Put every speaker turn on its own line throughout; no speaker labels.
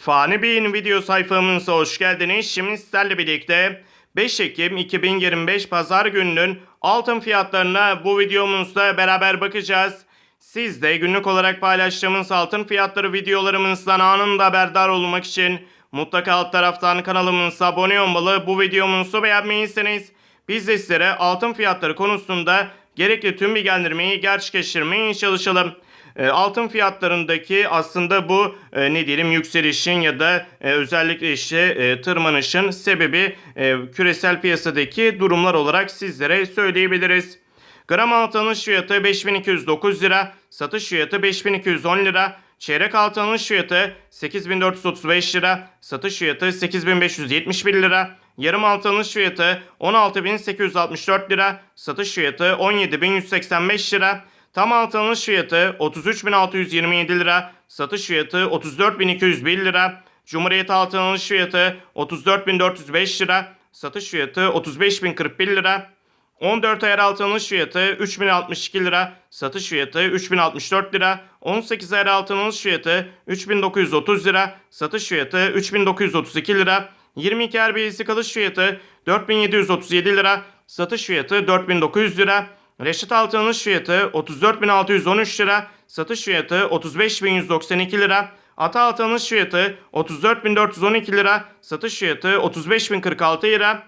Fani Bey'in video sayfamıza hoş geldiniz. Şimdi sizlerle birlikte 5 Ekim 2025 Pazar gününün altın fiyatlarına bu videomuzda beraber bakacağız. Siz de günlük olarak paylaştığımız altın fiyatları videolarımızdan anında haberdar olmak için mutlaka alt taraftan kanalımıza abone olmalı. Bu videomuzu beğenmeyiyseniz biz de sizlere altın fiyatları konusunda gerekli tüm bilgilendirmeyi gerçekleştirmeye çalışalım. E, altın fiyatlarındaki aslında bu e, ne diyelim yükselişin ya da e, özellikle işte e, tırmanışın sebebi küresel piyasadaki durumlar olarak sizlere söyleyebiliriz. Gram altın alış fiyatı 5209 lira, satış fiyatı 5210 lira, çeyrek altın alış fiyatı 8435 lira, satış fiyatı 8571 lira, yarım altın alış fiyatı 16864 lira, satış fiyatı 17185 lira, tam altın alış fiyatı 33627 lira, satış fiyatı 34201 lira, Cumhuriyet altın alış fiyatı 34405 lira, satış fiyatı 35041 lira, 14 ayar altın alış fiyatı 3062 lira, satış fiyatı 3064 lira. 18 ayar altın alış fiyatı 3930 lira, satış fiyatı 3932 lira. 22 ayar bilezik alış fiyatı 4737 lira, satış fiyatı 4900 lira. Reşit altın alış fiyatı 34613 lira, satış fiyatı 35192 lira. Ata altın alış fiyatı 34412 lira, satış fiyatı 35046 lira.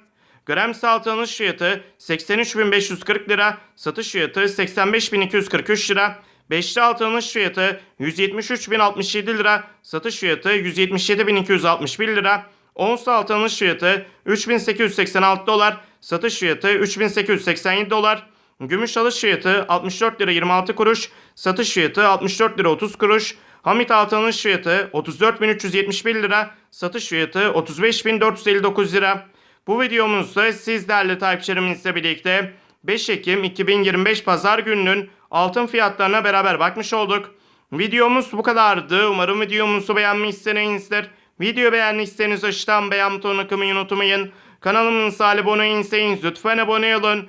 Gram altın alış fiyatı 83.540 lira, satış fiyatı 85.243 lira. Beşli altın alış fiyatı 173.067 lira, satış fiyatı 177.261 lira. Ons altın alış fiyatı 3.886 dolar, satış fiyatı 3.887 dolar. Gümüş alış fiyatı 64 lira 26 kuruş, satış fiyatı 64 lira 30 kuruş. Hamit altın alış fiyatı 34.371 lira, satış fiyatı 35.459 lira. Bu videomuzda siz değerli takipçilerimizle birlikte 5 Ekim 2025 Pazar gününün altın fiyatlarına beraber bakmış olduk. Videomuz bu kadardı. Umarım videomuzu beğenmişsinizdir. Video beğendiyseniz aşağıdan beğen butonuna kılmayı unutmayın. Kanalımıza abone değilseniz lütfen abone olun.